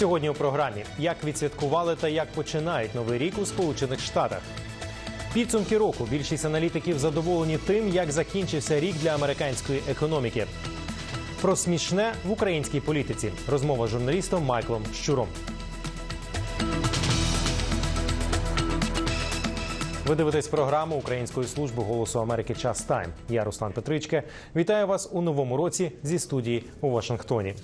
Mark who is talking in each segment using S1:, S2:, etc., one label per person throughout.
S1: Сьогодні у програмі як відсвяткували та як починають новий рік у Сполучених Штатах. Підсумки року більшість аналітиків задоволені тим, як закінчився рік для американської економіки. Про смішне в українській політиці. Розмова з журналістом Майклом Щуром. Ви дивитесь програму Української служби голосу Америки Час Тайм. Я Руслан Петричке. Вітаю вас у новому році зі студії у Вашингтоні.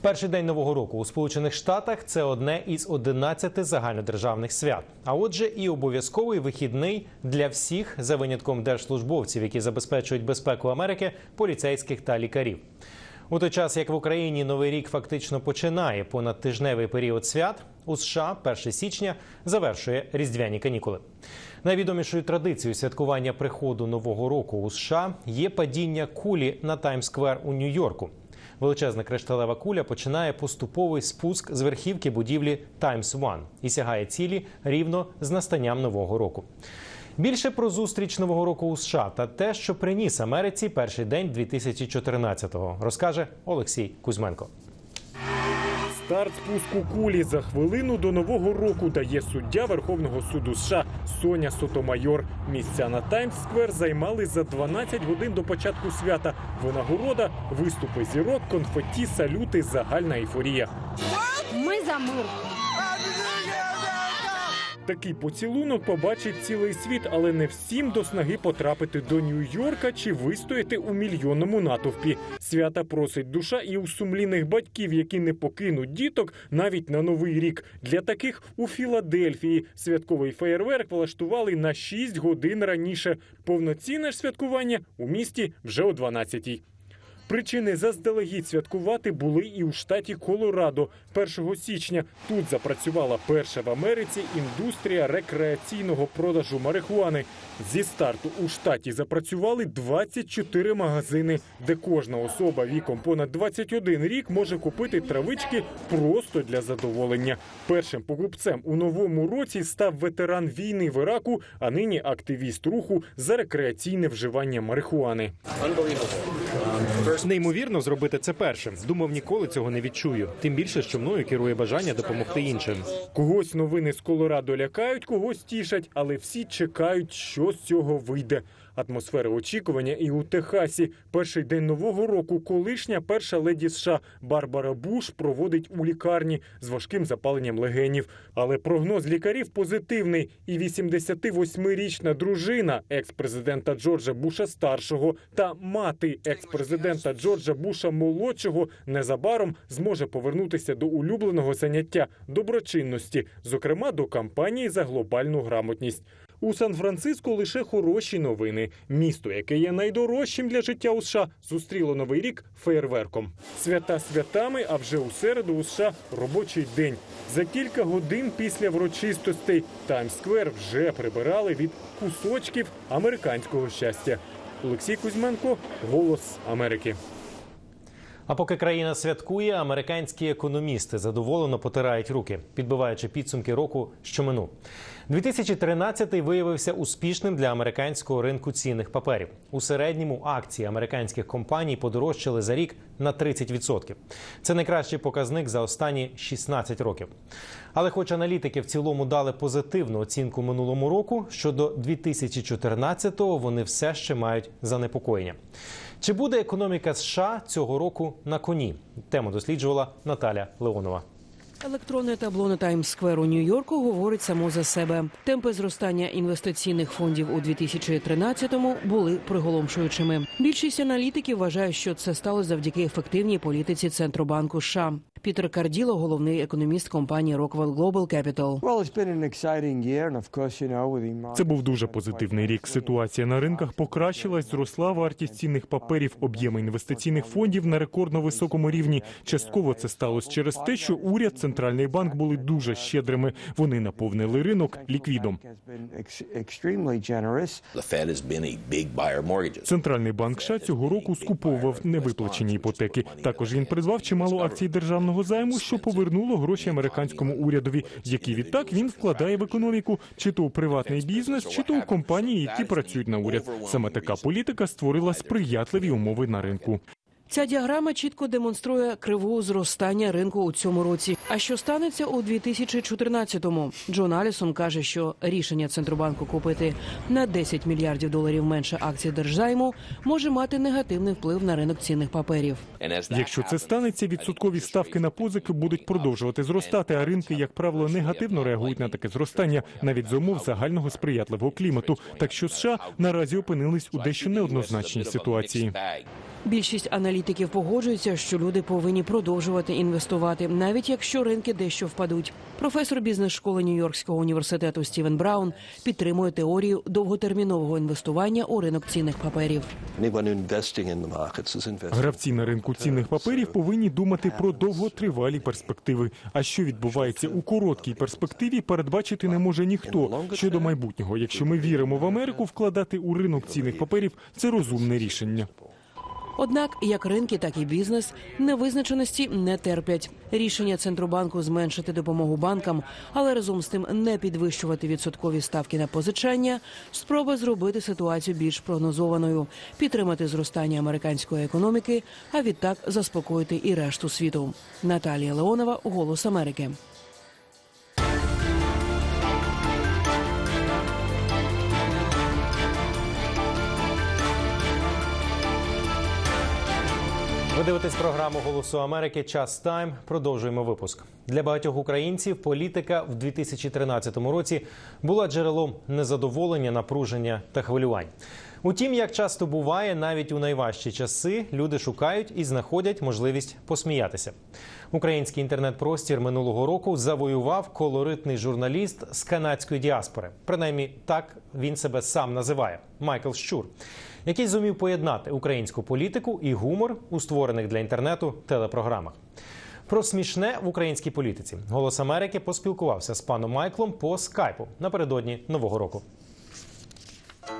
S1: Перший день нового року у Сполучених Штатах це одне із 11 загальнодержавних свят. А отже, і обов'язковий вихідний для всіх за винятком держслужбовців, які забезпечують безпеку Америки, поліцейських та лікарів. У той час, як в Україні новий рік фактично починає понад тижневий період свят, у США 1 січня завершує різдвяні канікули. Найвідомішою традицією святкування приходу нового року у США є падіння кулі на Таймс-сквер у Нью-Йорку. Величезна кришталева куля починає поступовий спуск з верхівки будівлі Times One і сягає цілі рівно з настанням нового року. Більше про зустріч нового року у США та те, що приніс Америці перший день 2014-го, розкаже Олексій Кузьменко.
S2: Старт спуску кулі за хвилину до нового року дає суддя Верховного суду США Соня Сотомайор. Місця на Таймс-сквер займали за 12 годин до початку свята. Винагорода, виступи зірок, конфетті, салюти, загальна ейфорія.
S3: Ми за мир.
S2: Такий поцілунок побачить цілий світ, але не всім до снаги потрапити до Нью-Йорка чи вистояти у мільйонному натовпі. Свята просить душа і у сумлінних батьків, які не покинуть діток навіть на новий рік. Для таких у Філадельфії святковий феєрверк влаштували на 6 годин раніше. Повноцінне ж святкування у місті вже о 12-й. Причини заздалегідь святкувати були і у штаті Колорадо. 1 січня тут запрацювала перша в Америці індустрія рекреаційного продажу марихуани. Зі старту у штаті запрацювали 24 магазини, де кожна особа віком понад 21 рік може купити травички просто для задоволення. Першим покупцем у новому році став ветеран війни в Іраку, а нині активіст руху за рекреаційне вживання марихуани.
S1: Неймовірно зробити це першим. Думав, ніколи цього не відчую. Тим більше, що мною керує бажання допомогти іншим.
S2: Когось новини з Колорадо лякають, когось тішать, але всі чекають, що з цього вийде. Атмосфера очікування і у Техасі. Перший день нового року колишня перша леді США Барбара Буш проводить у лікарні з важким запаленням легенів. Але прогноз лікарів позитивний. І 88-річна дружина екс-президента Джорджа Буша старшого та мати екс-президента Джорджа Буша молодшого незабаром зможе повернутися до улюбленого заняття доброчинності, зокрема до кампанії за глобальну грамотність. У Сан-Франциско лише хороші новини. Місто, яке є найдорожчим для життя у США, зустріло новий рік феєрверком. Свята святами, а вже у середу у США робочий день. За кілька годин після врочистостей Таймс-сквер вже прибирали від кусочків американського щастя. Олексій Кузьменко, Голос Америки.
S1: А поки країна святкує, американські економісти задоволено потирають руки, підбиваючи підсумки року, що минув. 2013 виявився успішним для американського ринку цінних паперів. У середньому акції американських компаній подорожчали за рік на 30%. Це найкращий показник за останні 16 років. Але, хоч аналітики в цілому дали позитивну оцінку минулому року, щодо 2014-го вони все ще мають занепокоєння. Чи буде економіка США цього року на коні? Тему досліджувала Наталя Леонова.
S4: Електронне табло на Таймс-сквер у Нью-Йорку говорить само за себе. Темпи зростання інвестиційних фондів у 2013-му були приголомшуючими. Більшість аналітиків вважає, що це стало завдяки ефективній політиці центробанку США. Пітер Карділо, головний економіст компанії Rockwell Global Capital.
S2: Це був дуже позитивний рік. Ситуація на ринках покращилась, зросла вартість цінних паперів, об'єми інвестиційних фондів на рекордно високому рівні. Частково це сталося через те, що уряд, центральний банк були дуже щедрими. Вони наповнили ринок ліквідом. Центральний банк США цього року скуповував невиплачені іпотеки. Також він придбав чимало акцій державного займу, що повернуло гроші американському урядові, які відтак він вкладає в економіку, чи то у приватний бізнес, чи то у компанії, які працюють на уряд. Саме така політика створила сприятливі умови на ринку.
S4: Ця діаграма чітко демонструє криву зростання ринку у цьому році. А що станеться у 2014-му? Джон Алісон каже, що рішення центробанку купити на 10 мільярдів доларів менше акцій держзайму може мати негативний вплив на ринок цінних паперів.
S2: Якщо це станеться, відсоткові ставки на позики будуть продовжувати зростати, а ринки, як правило, негативно реагують на таке зростання, навіть за умов загального сприятливого клімату. Так що США наразі опинились у дещо неоднозначній ситуації.
S4: Більшість аналітиків погоджуються, що люди повинні продовжувати інвестувати, навіть якщо ринки дещо впадуть. Професор бізнес-школи Нью-Йоркського університету Стівен Браун підтримує теорію довготермінового інвестування у ринок цінних паперів.
S2: Гравці на ринку цінних паперів повинні думати про довготривалі перспективи. А що відбувається у короткій перспективі, передбачити не може ніхто. Щодо майбутнього, якщо ми віримо в Америку, вкладати у ринок цінних паперів це розумне рішення.
S4: Однак як ринки, так і бізнес невизначеності не терплять. Рішення центробанку зменшити допомогу банкам, але разом з тим не підвищувати відсоткові ставки на позичання, спроба зробити ситуацію більш прогнозованою, підтримати зростання американської економіки, а відтак заспокоїти і решту світу. Наталія Леонова, Голос Америки.
S1: Дивитесь програму Голосу Америки. Час тайм. Продовжуємо випуск. Для багатьох українців політика в 2013 році була джерелом незадоволення, напруження та хвилювань. Утім, як часто буває, навіть у найважчі часи люди шукають і знаходять можливість посміятися. Український інтернет-простір минулого року завоював колоритний журналіст з канадської діаспори. Принаймні, так він себе сам називає Майкл Щур, який зумів поєднати українську політику і гумор у створених для інтернету телепрограмах. Про смішне в українській політиці голос Америки поспілкувався з паном Майклом по скайпу напередодні нового року.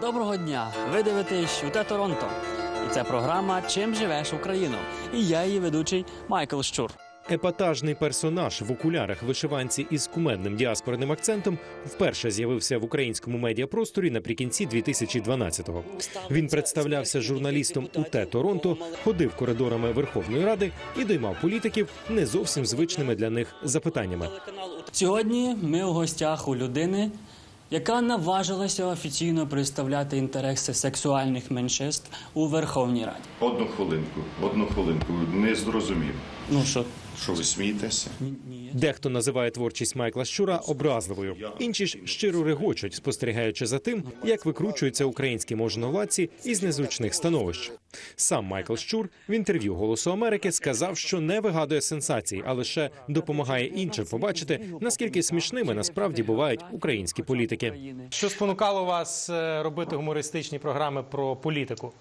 S5: Доброго дня! Ви дивитесь УТ Торонто. І це програма Чим живеш Україну? І я її ведучий Майкл Щур.
S1: Епатажний персонаж в окулярах вишиванці із кумедним діаспорним акцентом вперше з'явився в українському медіапросторі наприкінці 2012-го. Він представлявся журналістом УТ Торонто, ходив коридорами Верховної Ради і доймав політиків не зовсім звичними для них запитаннями.
S5: Сьогодні ми у гостях у людини, яка наважилася офіційно представляти інтереси сексуальних меншинств у Верховній Раді.
S6: Одну хвилинку, одну хвилинку. Не зрозумів.
S5: Ну що,
S6: Що ви смієтеся?
S1: Дехто називає творчість Майкла Щура образливою. Інші ж щиро регочуть, спостерігаючи за тим, як викручуються українські можновладці із незручних становищ. Сам Майкл Щур в інтерв'ю Голосу Америки сказав, що не вигадує сенсацій, а лише допомагає іншим побачити, наскільки смішними насправді бувають українські політики. Що спонукало вас е, робити гумористичні програми про політику?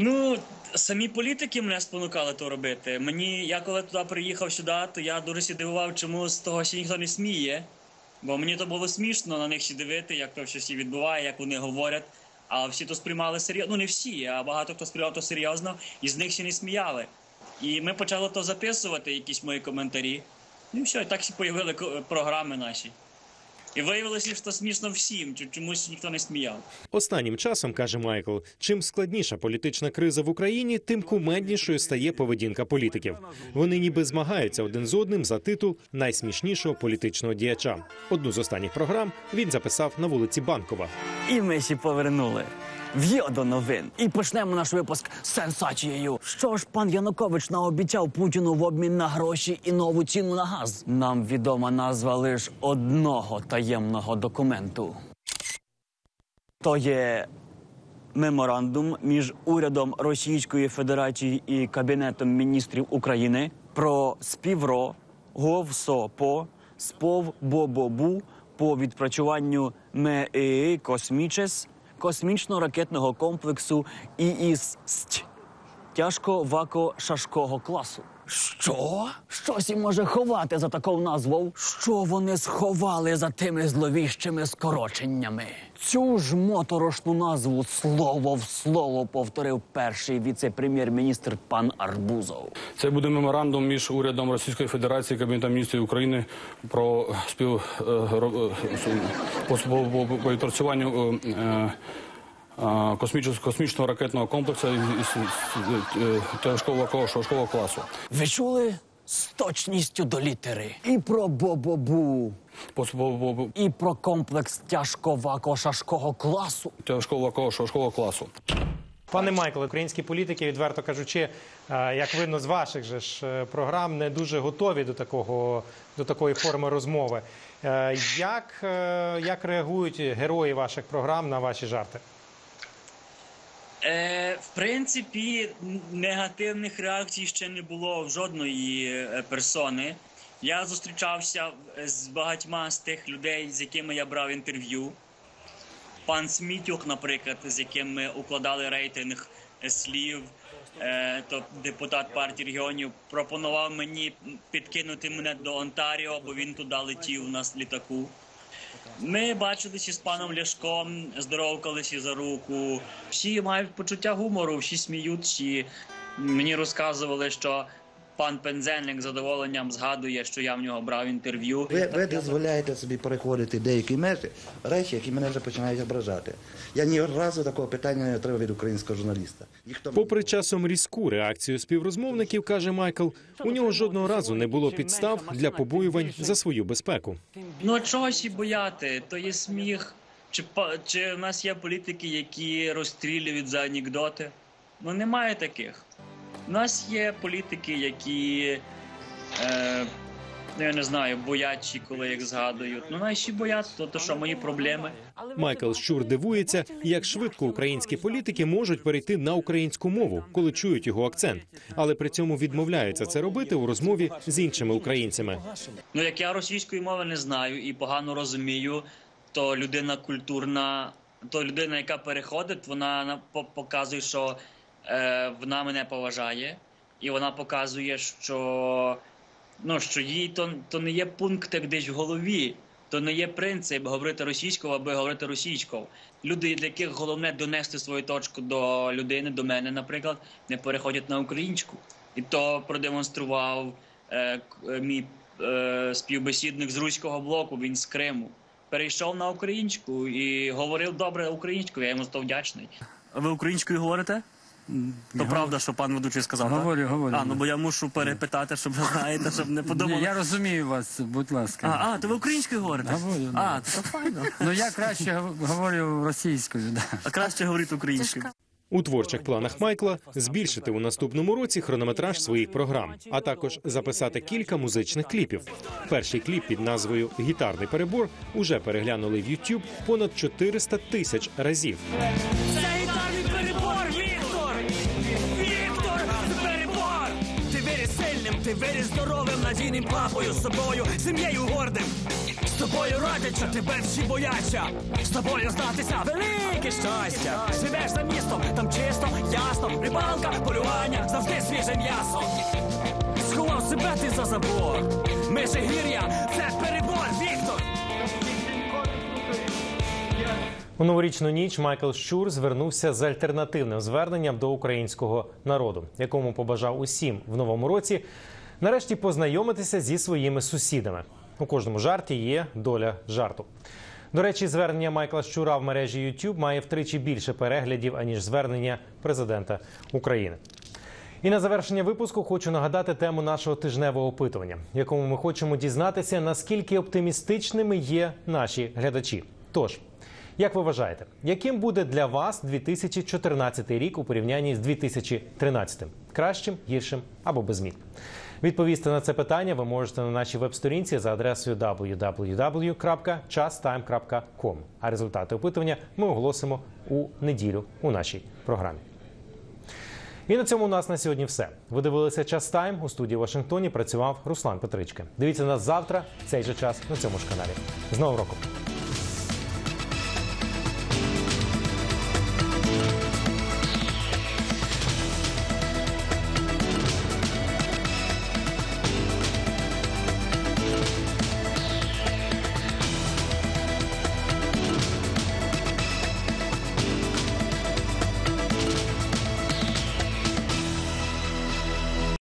S7: Ну, самі політики мене спонукали то робити. Мені, я коли туди приїхав сюди, то я дуже дивував, чому з того ще ніхто не сміє. Бо мені то було смішно на них ще дивити, як то все відбуває, як вони говорять. А всі то сприймали серйозно. Ну не всі, а багато хто сприймав то серйозно, і з них ще не сміяли. І ми почали то записувати, якісь мої коментарі. Ну і все, і так ко- програми наші. І виявилося, що смішно всім, чомусь ніхто не сміяв.
S1: Останнім часом каже Майкл, чим складніша політична криза в Україні, тим кумеднішою стає поведінка політиків. Вони ніби змагаються один з одним за титул найсмішнішого політичного діяча. Одну з останніх програм він записав на вулиці Банкова.
S5: І ми ще повернули. В'йо до новин. І почнемо наш випуск з сенсацією. Що ж пан Янукович наобіцяв Путіну в обмін на гроші і нову ціну на газ? Нам відома назва лише одного таємного документу. То є меморандум між урядом Російської Федерації і Кабінетом міністрів України про співро говсопо спов бобобу по відпрацюванню МЕІ Космічес космічно-ракетного комплексу ІІС тяжко вако шашкого класу. Що? Щось і може ховати за такою назвою? Що вони сховали за тими зловіщими скороченнями? Цю ж моторошну назву слово в слово повторив перший віце-прем'єр-міністр пан Арбузов.
S8: Це буде меморандум між урядом Російської Федерації і Кабінетом міністрів України про спів е, е, по, по, космічного, космічного ракетного комплексу е, тяжкого важкого класу.
S5: Ви чули з точністю до літери? І про бобобу,
S8: По-
S5: і про комплекс тяжковако-шашкого класу.
S8: Тяжкого важкого класу.
S1: Пане Майкле, українські політики, відверто кажучи, е, як видно з ваших же ж е, програм, не дуже готові до такого до такої форми розмови. Як, як реагують герої ваших програм на ваші жарти?
S7: Е, в принципі, негативних реакцій ще не було в жодної е, персони. Я зустрічався з багатьма з тих людей, з якими я брав інтерв'ю. Пан Смітюк, наприклад, з яким ми укладали рейтинг е, слів, е, то депутат партії регіонів, пропонував мені підкинути мене до Онтаріо, бо він туди летів на літаку. Ми бачилися з паном Ляшком, здоровкалися за руку. Всі мають почуття гумору, всі сміють, всі мені розказували, що пан Пензенник з задоволенням згадує, що я в нього брав інтерв'ю.
S9: Ви, ви дозволяєте собі переходити деякі межі, речі, які мене вже починають ображати. Я ні разу такого питання не отримав від українського журналіста. Ніхто
S10: Попри часом різку реакцію співрозмовників, каже Майкл, у нього жодного разу не було підстав для побоювань за свою безпеку.
S7: Ну а чогось і бояти, то є сміх. Чи, па- чи в нас є політики, які розстрілюють за анекдоти? Ну немає таких. У нас є політики, які. Е, ну, я не знаю, боячі, коли їх згадують. Ну, наші бояться, то, то що мої проблеми.
S10: Майкл Щур дивується, як швидко українські політики можуть перейти на українську мову, коли чують його акцент, але при цьому відмовляються це робити у розмові з іншими українцями.
S7: Ну, як я російської мови не знаю і погано розумію, то людина культурна, то людина, яка переходить, вона на- по- показує, що вона мене поважає, і вона показує, що, ну, що їй то, то не є пункт як десь в голові. То не є принцип говорити російською, аби говорити російською. Люди, для яких головне донести свою точку до людини, до мене, наприклад, не переходять на українську. І то продемонстрував е, е, мій е, співбесідник з руського блоку. Він з Криму. Перейшов на українську і говорив добре українською. Я йому то вдячний.
S5: Ви українською говорите? То правда, що пан ведучий сказав.
S11: Говорю,
S5: так?
S11: говорю.
S5: А, ну бо я мушу перепитати, щоб ви знаєте, щоб не подумали.
S11: Я розумію вас, будь ласка.
S5: А, а, то ви українською говорите?
S11: Говорю,
S5: А,
S11: да.
S5: то, то файно.
S11: Ну я краще гов- говорю російською. Да.
S5: А краще говорити українською.
S10: У творчих планах Майкла збільшити у наступному році хронометраж своїх програм, а також записати кілька музичних кліпів. Перший кліп під назвою Гітарний перебор уже переглянули в YouTube понад 400 тисяч разів.
S12: Це гітарний виріс здоровим, надійним папою, з собою, сім'єю гордим. З тобою родича, тебе всі бояться. З тобою здатися велике щастя. Живеш за містом, там чисто, ясно, рибалка, полювання, завжди свіже м'ясо. Сховав себе ти за забор. Межигір'я, це перебор, Віктор!
S1: У новорічну ніч Майкл Щур звернувся з альтернативним зверненням до українського народу, якому побажав усім в новому році нарешті познайомитися зі своїми сусідами. У кожному жарті є доля жарту. До речі, звернення Майкла Щура в мережі YouTube має втричі більше переглядів аніж звернення президента України. І на завершення випуску хочу нагадати тему нашого тижневого опитування, якому ми хочемо дізнатися, наскільки оптимістичними є наші глядачі. Тож, як ви вважаєте, яким буде для вас 2014 рік у порівнянні з 2013? Кращим, гіршим або без змін? Відповісти на це питання ви можете на нашій веб-сторінці за адресою www.chastime.com. А результати опитування ми оголосимо у неділю у нашій програмі. І на цьому у нас на сьогодні все. Ви дивилися час тайм у студії в Вашингтоні. Працював Руслан Петричка. Дивіться нас завтра, в цей же час на цьому ж каналі. З Новим роком!